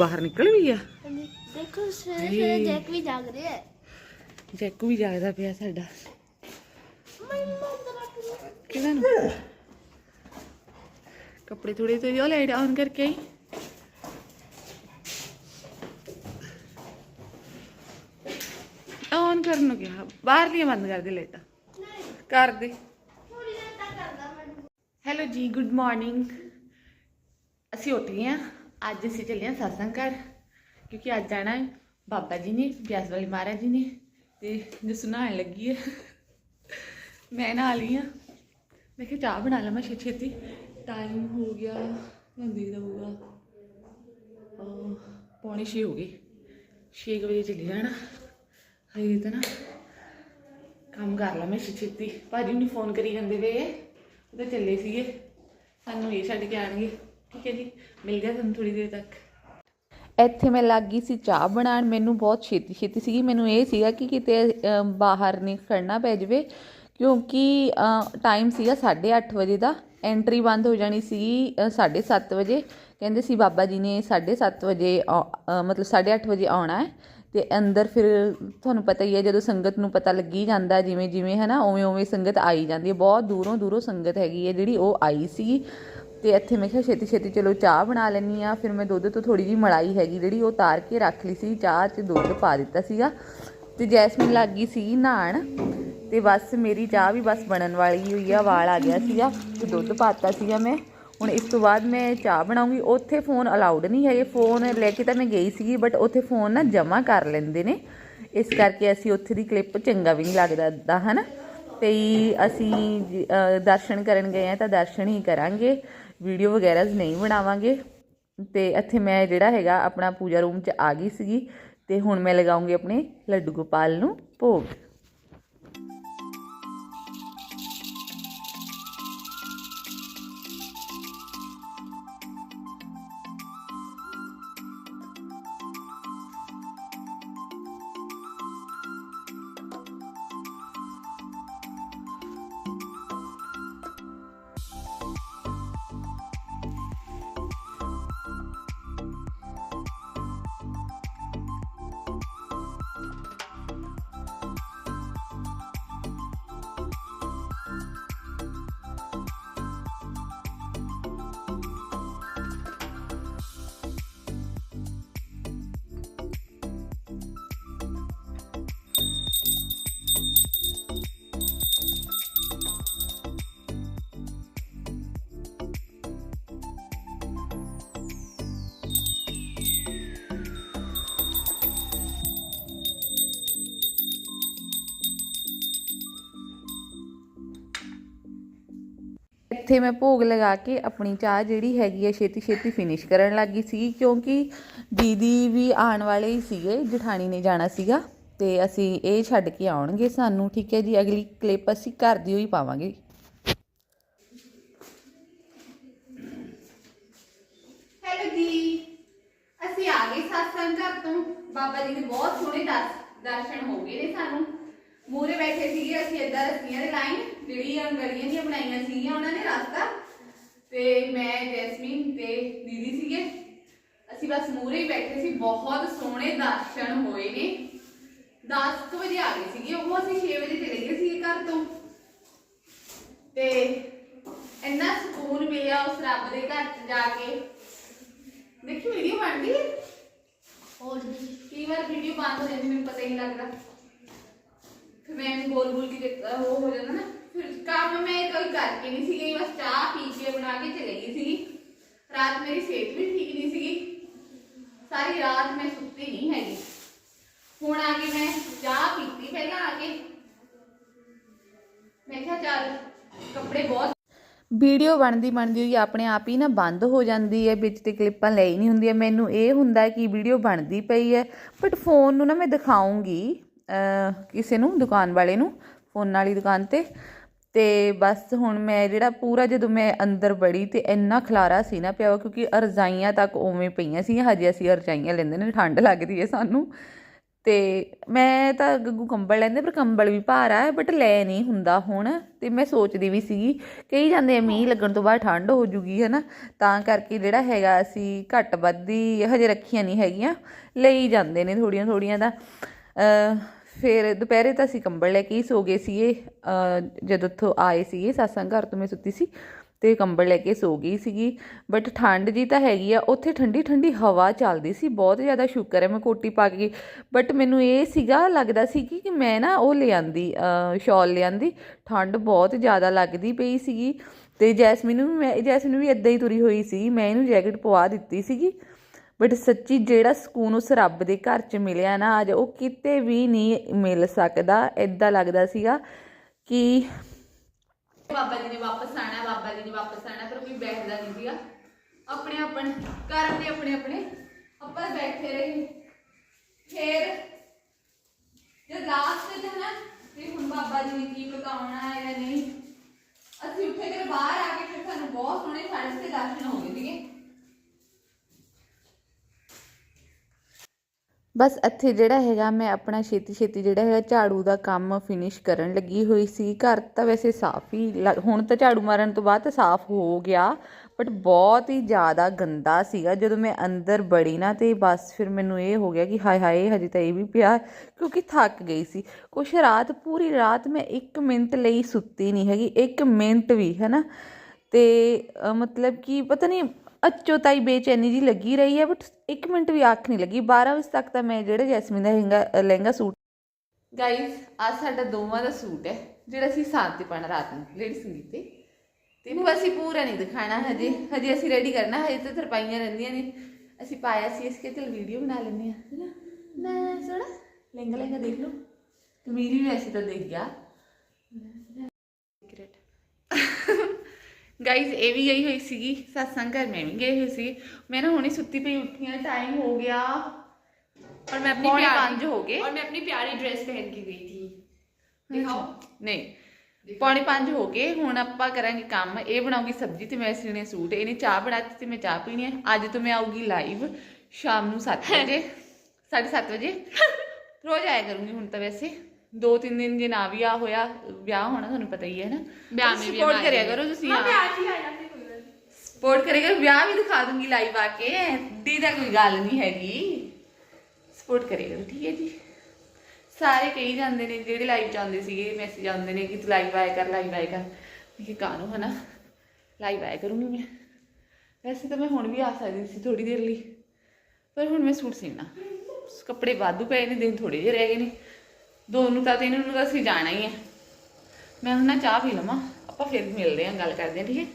ਬਾਹਰ ਨਿਕਲ ਗਿਆ ਹਾਂਜੀ ਦੇਖੋ ਸਵੇਰੇ ਸਵੇਰੇ ਜੈਕ ਵੀ ਜਾਗ ਰਿਹਾ ਹੈ। ਜੈਕੂ ਵੀ ਜਾਗਦਾ ਪਿਆ ਸਾਡਾ। ਕਿਹਨਾਂ ਨੂੰ? ਕੱਪੜੇ ਥੋੜੇ ਤੋਂ ਜੋ ਲਾਈਟ ਆਨ ਕਰਕੇ ਆਈ। ਆਨ ਕਰਨ ਨੂੰ ਕਿਹਾ ਬਾਹਰਲੀਆਂ ਬੰਦ ਕਰ ਦੇ ਲਾਈਟਾਂ। ਕਰ ਦੇ। ਥੋੜੀ ਦੇਰ ਤੱਕ ਕਰਦਾ ਮੈਨੂੰ। ਹੈਲੋ ਜੀ ਗੁੱਡ ਮਾਰਨਿੰਗ ਅਸੀਂ ਉੱਠ ਗਏ ਹਾਂ। ਅੱਜ ਅਸੀਂ ਚੱਲੇ ਹਾਂ satsang ਘਰ, ਕਿਉਂਕਿ ਅੱਜ ਜਾਣਾ ਹੈ ਬਾਬਾ ਜੀ ਨੇ ਬਿਆਸ ਵਾਲੀ ਮਹਾਰਾਜ ਜੀ ਨੇ, ਤੇ ਜਸੂ ਸੁਣਾਉਣ ਲੱਗੀ ਹੈ। ਮੈਂ ਨਹਾ ਲਈ ਹਾਂ। ਮੈਂ ਕਿਹਾ ਚਾਹ ਬਣਾ ਲਵਾਂ ਛੇ ਛੇਤੀ। ਟਾਈਮ ਹੋ ਗਿਆ ਤੁਹਾਨੂੰ ਦੇਖਦਾ ਹੋਊਗਾ। ਪੌਣੇ ਛੇ ਹੋ ਗਏ। 6 ਵਜੇ ਚੱਲੀ ਜਾਣਾ। ਹਜੇ ਤਾਂ ਨਾ ਕੰਮ ਕਰ ਲਾ ਮੈਂ ਛੇ ਛੇਤੀ ਭਾਜੀ ਨੂੰ ਫੋਨ ਕਰੀ ਜਾਂਦੇ ਵੇ ਉਹ ਤਾਂ ਚੱਲੇ ਸੀਗੇ। ਸਾਨੂੰ ਇਹ ਛੱਡ ਕੇ ਆਣਗੇ ਠੀਕ ਹੈ ਜੀ ਮਿਲ ਗਿਆ ਤੁਹਾਨੂੰ ਥੋੜੀ ਦੇਰ ਤੱਕ। ਇੱਥੇ ਮੈਂ ਲੱਗ ਗਈ ਸੀ ਚਾਹ ਬਣਾਉਣ ਮੈਨੂੰ ਬਹੁਤ ਛੇਤੀ ਛੇਤੀ ਸੀਗੀ ਮੈਨੂੰ ਇਹ ਸੀਗਾ ਕਿ ਕਿਤੇ ਅ, ਬਾਹਰ ਨਹੀਂ ਖੜਨਾ ਪੈ ਜਾਵੇ ਕਿਉਂਕਿ ਟਾਈਮ ਸੀਗਾ 8:30 ਵਜੇ ਦਾ ਐਂਟਰੀ ਬੰਦ ਹੋ ਜਾਣੀ ਸੀ 7:30 ਵਜੇ ਕਹਿੰਦੇ ਸੀ ਬਾਬਾ ਜੀ ਨੇ 7:30 ਵਜੇ ਆਉ- ਅ, ਮਤਲਬ 8:30 ਵਜੇ ਆਉਣਾ ਹੈ ਤੇ ਅੰਦਰ ਫਿਰ ਤੁਹਾਨੂੰ ਪਤਾ ਹੀ ਹੈ ਜਦੋਂ ਸੰਗਤ ਨੂੰ ਪਤਾ ਲੱਗੀ ਜਾਂਦਾ ਜਿਵੇਂ ਜਿਵੇਂ ਹੈ ਨਾ ਉਵੇਂ ਉਵੇਂ ਸੰਗਤ ਆਈ ਜਾਂਦੀ ਹੈ ਬਹੁਤ ਦੂਰੋਂ ਦੂਰੋਂ ਸੰਗਤ ਹੈਗੀ ਹੈ ਜਿਹੜੀ ਉਹ ਆਈ ਸੀ ਤੇ ਇੱਥੇ ਮੈਂ ਕਿਹਾ ਛੇਤੀ ਛੇਤੀ ਚਲੋ ਚਾਹ ਬਣਾ ਲੈਣੀ ਆ ਫਿਰ ਮੈਂ ਦੁੱਧ ਤੋਂ ਥੋੜੀ ਜਿਹੀ ਮਲਾਈ ਹੈਗੀ ਜਿਹੜੀ ਉਹ ਤਾਰ ਕੇ ਰੱਖ ਲਈ ਸੀ। ਚਾਹ 'ਚ ਦੁੱਧ ਪਾ ਦਿੱਤਾ ਸੀਗਾ। ਤੇ ਜੈਸਮੀਨ ਲੱਗ ਗਈ ਸੀ ਨਹਾਣ ਤੇ ਬਸ ਮੇਰੀ ਚਾਹ ਵੀ ਬਸ ਬਣਨ ਵਾਲੀ ਹੋਈ ਆ, ਵਾਲ ਆ ਗਿਆ ਸੀਗਾ ਤੇ ਦੁੱਧ ਪਾਤਾ ਸੀਗਾ ਮੈਂ। ਹੁਣ ਇਸ ਤੋਂ ਬਾਅਦ ਮੈਂ ਚਾਹ ਬਣਾਉਂਗੀ। ਉੱਥੇ ਫੋਨ ਅਲਾਉਡ ਨਹੀਂ ਹੈਗੇ। ਫੋਨ ਲੈ ਕੇ ਤਾਂ ਮੈਂ ਗਈ ਸੀਗੀ ਬਟ ਉੱਥੇ ਫੋਨ ਨਾ ਜਮ੍ਹਾਂ ਕਰ ਲੈਂਦੇ ਨੇ। ਇਸ ਕਰਕੇ ਅਸੀਂ ਉੱਥੇ ਦੀ ਕਲਿੱਪ ਚੰਗਾ ਵੀ ਨਹੀਂ ਲੱਗਦਾ ਦਾ ਹਨਾ? ਤੇ ਅਸੀਂ ਦਰਸ਼ਨ ਕਰਨ ਗਏ ਆ ਤਾਂ ਦਰਸ਼ਨ ਹੀ ਕਰਾਂਗੇ। ਵੀਡੀਓ ਵਗੈਰਾ ਨਹੀਂ ਬਣਾਵਾਂਗੇ। ਤੇ ਇੱਥੇ ਮੈਂ ਜਿਹੜਾ ਹੈਗਾ ਆਪਣਾ ਪੂਜਾ ਰੂਮ 'ਚ ਆ ਗਈ ਸੀਗੀ। ਤੇ ਹੁਣ ਮੈਂ ਲਗਾਉਂਗੀ ਆਪਣੇ ਲੱਡੂ ਗੋਪਾਲ ਨੂੰ ਭੋਗ। ਇੱਥੇ ਮੈਂ ਭੋਗ ਲਗਾ ਕੇ ਆਪਣੀ ਚਾਹ ਜਿਹੜੀ ਹੈਗੀ ਹੈ ਛੇਤੀ ਛੇਤੀ ਫਿਨਿਸ਼ ਕਰਨ ਲੱਗੀ ਸੀ, ਕਿਉਂਕਿ ਦੀਦੀ ਵੀ ਆਉਣ ਵਾਲੇ ਹੀ ਸੀਗੇ, ਜਠਾਣੀ ਨੇ ਜਾਣਾ ਸੀਗਾ, ਤੇ ਅਸੀਂ ਇਹ ਛੱਡ ਕੇ ਆਉਣਗੇ ਸਾਨੂੰ, ਠੀਕ ਹੈ ਜੀ, ਅਗਲੀ ਕਲਿੱਪ ਅਸੀਂ ਘਰ ਦੀ ਹੋਈ ਪਾਵਾਂਗੇ। ਹੈਲੋ ਜੀ, ਅਸੀਂ ਆ ਗਏ satsang ਘਰ ਤੋਂ। ਬਾਬਾ ਜੀ ਦੇ ਬਹੁਤ ਸੋਹਣੇ ਦਰਸ਼ਨ ਹੋ ਗਏ ਨੇ ਸਾਨੂੰ। ਮੂਰੇ ਬੈਠੇ ਸੀਗੇ ਅਸੀਂ ਏਦਾਂ ਰੱਸੀਆਂ ਦੇ ਲਾਈਨ ਜਿਹੜੀਆਂ ਗਲੀਆਂ ਦੀਆਂ ਬਣਾਈਆਂ ਸੀਗੀਆਂ ਉਹਨਾਂ ਨੇ ਰਸਤਾ ਤੇ ਮੈਂ ਜੈਸਮੀਨ ਤੇ ਦੀਦੀ ਸੀਗੇ। ਅਸੀਂ ਬਸ ਮੂਰੇ ਹੀ ਬੈਠੇ ਸੀ ਬਹੁਤ ਸੋਹਣੇ ਦਰਸ਼ਨ ਹੋਏ ਨੇ। 10 ਕੁ ਵਜੇ ਆ ਗਏ ਸੀਗੇ ਉਹ ਅਸੀਂ 6 ਵਜੇ ਚਲੇ ਗਏ ਸੀ ਘਰ ਤੋਂ। ਤੇ ਇੰਨਾ ਸਕੂਨ ਮਿਲਿਆ ਉਸ ਰੱਬ ਦੇ ਘਰ ਚ ਜਾ ਕੇ। ਦੇਖੀ ਵੀਡੀਓ ਬਣਦੀ ਹੈ ਹੋਰ ਕਈ ਵਾਰ ਵੀਡੀਓ ਬੰਦ ਹੋ ਜਾਂਦੀ ਮੈਨੂੰ ਪਤਾ ਹੀ ਨਹੀਂ ਲੱਗਦਾ। ਫਿਰ ਮੈਂ ਬੋਲ ਬੋਲ ਕੇ ਉਹ ਹੋ ਜਾਂਦਾ ਨਾ। ਫਿਰ ਕੰਮ ਮੈਂ ਕੋਈ ਕਰਕੇ ਨਹੀਂ ਸੀਗੀ, ਬਸ ਚਾਹ ਪੀ ਕੇ ਬਣਾ ਕੇ ਚਲੇ ਗਈ ਸੀਗੀ। ਰਾਤ ਮੇਰੀ ਸਿਹਤ ਵੀ ਠੀਕ ਨਹੀਂ ਸੀਗੀ। ਸਾਰੀ ਰਾਤ ਮੈਂ ਸੁੱਤੀ ਨਹੀਂ ਹੈਗੀ। ਹੁਣ ਆ ਕੇ ਮੈਂ ਚਾਹ ਪੀਤੀ ਪਹਿਲਾਂ ਆ ਕੇ। ਮੈਂ ਕਿਹਾ ਚੱਲ, ਕੱਪੜੇ ਬਹੁਤ ਵੀਡੀਓ ਬਣਦੀ ਬਣਦੀ ਹੋਈ ਆਪਣੇ ਆਪ ਹੀ ਨਾ ਬੰਦ ਹੋ ਜਾਂਦੀ ਹੈ, ਵਿੱਚ ਤੇ ਕਲਿੱਪਾਂ ਲਈ ਨਹੀਂ ਹੁੰਦੀਆਂ। ਮੈਨੂੰ ਇਹ ਹੁੰਦਾ ਕਿ ਵੀਡੀਓ ਬਣਦੀ ਪਈ ਹੈ ਬਟ ਫੋਨ ਨੂੰ ਨਾ ਮੈਂ ਦਿਖਾਉਂਗੀ ਕਿਸੇ ਨੂੰ, ਦੁਕਾਨ ਵਾਲੇ ਨੂੰ ਫੋਨ ਵਾਲੀ ਦੁਕਾਨ ਤੇ। ਅਤੇ ਬਸ ਹੁਣ ਮੈਂ ਜਿਹੜਾ ਪੂਰਾ ਜਦੋਂ ਮੈਂ ਅੰਦਰ ਬੜੀ ਤੇ ਇੰਨਾ ਖਲਾਰਾ ਸੀ ਨਾ ਪਿਆ ਕਿਉਂਕਿ ਰਜਾਈਆਂ ਤੱਕ ਉਵੇਂ ਪਈਆਂ ਸੀ ਹਜੇ ਅਸੀਂ ਰਜਾਈਆਂ ਲੈਂਦੇ ਨੇ, ਠੰਡ ਲੱਗਦੀ ਹੈ ਸਾਨੂੰ। ਤੇ ਮੈਂ ਤਾਂ ਗੱਗੂ ਕੰਬਲ ਲੈਂਦੇ, ਪਰ ਕੰਬਲ ਵੀ ਭਾਰਾ ਆ ਬਟ ਲੈ ਨਹੀਂ ਹੁੰਦਾ ਹੁਣ। ਤੇ ਮੈਂ ਸੋਚਦੀ ਵੀ ਸੀਗੀ ਕਹੀ ਜਾਂਦੇ ਆ ਮੀਂਹ ਲੱਗਣ ਤੋਂ ਬਾਅਦ ਠੰਡ ਹੋ ਜੂਗੀ, ਹਨਾ? ਤਾਂ ਕਰਕੇ ਜਿਹੜਾ ਹੈਗਾ ਅਸੀਂ ਘੱਟ ਵੱਧੀ ਹਜੇ ਰੱਖੀਆਂ ਨਹੀਂ ਹੈਗੀਆਂ, ਲਈ ਜਾਂਦੇ ਨੇ ਥੋੜੀਆਂ ਥੋੜੀਆਂ ਦਾ ਫਿਰ ਦੁਪਹਿਰੇ ਤਾਂ ਅਸੀਂ ਕੰਬਲ ਲੈ ਕੇ ਹੀ ਸੋ ਗਏ ਸੀਗੇ। ਅ ਜਦੋਂ ਤੋਂ ਆਏ ਸੀਗੇ ਸਾਸੰਗ ਘਰ ਤੋਂ ਮੈਂ ਸੁੱਤੀ ਸੀ ਤੇ ਕੰਬਲ ਲੈ ਕੇ ਸੋ ਗਈ ਸੀਗੀ। ਬਟ ਠੰਡ ਜੀ ਤਾਂ ਹੈਗੀ ਆ, ਉੱਥੇ ਠੰਡੀ ਠੰਡੀ ਹਵਾ ਚੱਲਦੀ ਸੀ, ਬਹੁਤ ਜ਼ਿਆਦਾ ਸ਼ੁਕਰ ਹੈ ਮੈਂ ਕੋਟੀ ਪਾ ਕੇ ਬਟ ਮੈਨੂੰ ਇਹ ਸੀਗਾ, ਲੱਗਦਾ ਸੀ ਕਿ ਮੈਂ ਨਾ ਉਹ ਲਿਆਂਦੀ ਸ਼ਾਲ ਲਿਆਂਦੀ, ਠੰਡ ਬਹੁਤ ਜ਼ਿਆਦਾ ਲੱਗਦੀ ਪਈ ਸੀਗੀ ਤੇ ਜੈਸਮੀਨ ਨੂੰ ਵੀ ਮੈਂ, ਜੈਸਮੀਨ ਵੀ ਇਦਾਂ ਹੀ ਤੁਰੀ ਹੋਈ ਸੀ, ਮੈਂ ਇਹਨੂੰ ਜੈਕਟ ਪਵਾ ਦਿੱਤੀ ਸੀਗੀ। ਬਟ ਸੱਚੀ ਜਿਹੜਾ ਸਕੂਨ ਉਸ ਰੱਬ ਦੇ ਘਰ 'ਚ ਮਿਲਿਆ ਨਾ, ਅੱਜ ਉਹ ਕਿਤੇ ਵੀ ਨਹੀਂ ਮਿਲ ਸਕਦਾ। ਇਦਾਂ ਲੱਗਦਾ ਸੀਗਾ ਕਿ ਬਾਬਾ ਜੀ ਨੇ ਵਾਪਸ ਆਣਾ, ਬਾਬਾ ਜੀ ਨੇ ਵਾਪਸ ਆਣਾ, ਪਰ ਕੋਈ ਬੈਠਦਾ ਨਹੀਂ ਸੀਗਾ। ਆਪਣੇ ਆਪਣੇ ਘਰ ਦੇ ਆਪਣੇ ਆਪਣੇ, ਆਪਾਂ ਬੈਠੇ ਰਹੇ। ਫਿਰ ਜਦ ਲਾਸਟ ਤੇ ਨਾ ਤੇ ਹੁਣ ਬਾਬਾ ਜੀ ਨੇ ਕੀ ਬਤਾਉਣਾ ਹੈ ਜਾਂ ਨਹੀਂ, ਅਸੀਂ ਉੱਠੇ ਫਿਰ ਬਾਹਰ ਆ ਕੇ ਫਿਰ ਸਾਨੂੰ ਬਹੁਤ ਸੋਹਣੇ ਸਾਡੇ ਤੇ ਦਰਸ਼ਨ ਹੋ ਗਏ ਸੀਗੇ। ਬਸ ਇੱਥੇ ਜਿਹੜਾ ਹੈਗਾ ਮੈਂ ਆਪਣਾ ਛੇਤੀ ਛੇਤੀ ਜਿਹੜਾ ਹੈਗਾ ਝਾੜੂ ਦਾ ਕੰਮ ਫਿਨਿਸ਼ ਕਰਨ ਲੱਗੀ ਹੋਈ ਸੀ। ਘਰ ਤਾਂ ਵੈਸੇ ਸਾਫ਼ ਹੀ ਲੱਗ- ਹੁਣ ਤਾਂ ਝਾੜੂ ਮਾਰਨ ਤੋਂ ਬਾਅਦ ਤਾਂ ਸਾਫ਼ ਹੋ ਗਿਆ ਬਟ ਬਹੁਤ ਹੀ ਜ਼ਿਆਦਾ ਗੰਦਾ ਸੀਗਾ। ਜਦੋਂ ਮੈਂ ਅੰਦਰ ਬੜੀ ਨਾ ਤੇ ਬਸ ਫਿਰ ਮੈਨੂੰ ਇਹ ਹੋ ਗਿਆ ਕਿ ਹਾਏ ਹਾਏ ਹਜੇ ਤਾਂ ਇਹ ਵੀ ਪਿਆ ਕਿਉਂਕਿ ਥੱਕ ਗਈ ਸੀ। ਕੁਛ ਰਾਤ ਪੂਰੀ ਰਾਤ ਮੈਂ 1 ਮਿੰਟ ਲਈ ਸੁੱਤੀ ਨਹੀਂ ਹੈਗੀ 1 ਮਿੰਟ ਵੀ ਹੈਨਾ? ਤੇ ਅ, ਮਤਲਬ ਕਿ ਪਤਾ ਨਹੀਂ ਅਚੋ ਤਾਈ ਬੇਚੈਨੀ ਜੀ ਲੱਗੀ ਰਹੀ ਹੈ ਬਟ 1 ਮਿੰਟ ਵੀ ਅੱਖ ਨਹੀਂ ਲੱਗੀ। 12 ਵਜੇ ਤੱਕ ਤਾਂ ਮੈਂ ਜਿਹੜਾ ਜੈਸਮੀਨ ਦਾ ਲਹਿੰਗਾ ਲਹਿੰਗਾ ਸੂਟ ਗਾਇਸ ਆ ਸਾਡਾ ਦੋਵਾਂ ਦਾ ਸੂਟ ਹੈ ਜਿਹੜਾ ਅਸੀਂ ਸਾਥ ਤੇ ਪਾਣਾ ਰਾਤ ਨੂੰ ਲੇਡੀ ਸੰਗੀਤ ਤੇ। ਤੇ ਉਹ ਅਸੀਂ ਪੂਰਾ ਨਹੀਂ ਦਿਖਾਣਾ ਹਜੇ। ਹਜੇ ਅਸੀਂ ਰੈਡੀ ਕਰਨਾ ਹਜੇ ਤਾਂ ਤਰਪਾਈਆਂ ਰਹਿੰਦੀਆਂ ਨੇ। ਅਸੀਂ ਪਾਇਆ ਸੀ ਇਸ ਕੇ ਚਲ ਵੀਡੀਓ ਬਣਾ ਲੈਂਦੇ ਆ ਹੈਨਾ ਨਾ ਸੋਣਾ ਲਹਿੰਗਾ ਲਹਿੰਗਾ ਦੇਖ ਲਓ। ਕਮੀਜ਼ ਵੀ ਵੈਸੇ ਤਾਂ ਦੇਖ ਗਿਆ। ਗਾਈਜ਼ ਇਹ ਵੀ ਗਈ ਹੋਈ ਸੀਗੀ ਸਤਸੰਗ ਘਰ ਮੈਂ ਵੀ ਗਈ ਹੋਈ ਸੀ ਮੈਂ ਨਾ ਹੁਣੇ ਸੁੱਤੀ ਪਈ ਉੱਠੀ ਆ ਟਾਈਮ ਹੋ ਗਿਆ और मैं अपनी पौने प्यारी पाँच हो गए। और मैं अपनी प्यारी ड्रेस पहन के गई थी दिखाओ ਨਹੀਂ ਪੌਣੇ 5 ਹੋ ਗਏ ਹੁਣ ਆਪਾਂ ਕਰਾਂਗੇ ਕੰਮ ਇਹ ਬਣਾਉਗੀ ਸਬਜ਼ੀ ਤੇ ਮੈਂ ਸੀਨੇ ਸੂਟ ਇਹਨੇ ਚਾਹ ਬਣਾਤੀ ਤੇ ਮੈਂ ਚਾਹ ਪੀਣੀ ਹੈ ਅੱਜ ਤੋਂ ਮੈਂ ਆਊਗੀ ਲਾਈਵ ਸ਼ਾਮ ਨੂੰ 7 ਵਜੇ 7:30 ਵਜੇ ਰੋਜ਼ ਆਇਆ ਕਰੂੰਗੀ ਹੁਣ ਤਾਂ ਵੈਸੇ ਦੋ ਤਿੰਨ ਦਿਨ ਜੇ ਨਾ ਵੀ ਆ ਹੋਇਆ ਵਿਆਹ ਹੋਣਾ ਤੁਹਾਨੂੰ ਪਤਾ ਹੀ ਹੈ ਨਾ। ਵਿਆਹ ਮੇ ਸਪੋਰਟ ਕਰਿਆ ਕਰੋ ਤੁਸੀਂ ਮੈਂ ਵਿਆਹ ਹੀ ਆ ਜਾਂਦੀ ਕੋਈ ਗੱਲ ਸਪੋਰਟ ਕਰੇਗਾ ਵਿਆਹ ਵੀ ਦਿਖਾ ਦੂੰਗੀ ਲਾਈਵ ਆ ਕੇ। ਦੀ ਦਾ ਕੋਈ ਗੱਲ ਨਹੀਂ ਹੈਗੀ। ਸਪੋਰਟ ਕਰੇ ਕਰੇਗਾ ਠੀਕ ਹੈ ਜੀ। ਸਾਰੇ ਕਹੀ ਜਾਂਦੇ ਨੇ ਜਿਹੜੇ ਲਾਈਵ ਜਾਂਦੇ ਸੀਗੇ ਮੈਸੇਜ ਆਉਂਦੇ ਨੇ ਕਿ ਤੂੰ ਲਾਈਵ ਆਇਆ ਕਰ ਲਾਈਵ ਆਇਆ ਕਰ। ਮੈਂ ਕਿ ਕਾਨੂੰ ਹਨਾ? ਲਾਈਵ ਆਇਆ ਕਰੂੰਗੀ ਮੈਂ। ਵੈਸੇ ਤਾਂ ਮੈਂ ਹੁਣ ਵੀ ਆ ਸਕਦੀ ਸੀ ਥੋੜੀ ਦੇਰ ਲਈ। ਪਰ ਹੁਣ ਮੈਂ ਸੂਟ ਸੀਣਾ ਕੱਪੜੇ ਵਾਧੂ ਪਏ ਨੇ ਦਿਨ ਥੋੜੇ ਜਿਹੇ ਰਹਿ ਗਏ ਨੇ। ਦੋ ਨੂੰ ਤਾਂ ਤਿੰਨ ਨੂੰ ਤਾਂ ਅਸੀਂ ਜਾਣਾ ਹੀ ਹੈ ਮੈਂ ਹੁਣ ਨਾ ਚਾਹ ਪੀ ਲਵਾਂ, ਆਪਾਂ ਫਿਰ ਮਿਲਦੇ ਹਾਂ, ਗੱਲ ਕਰਦੇ ਹਾਂ, ਠੀਕ ਹੈ?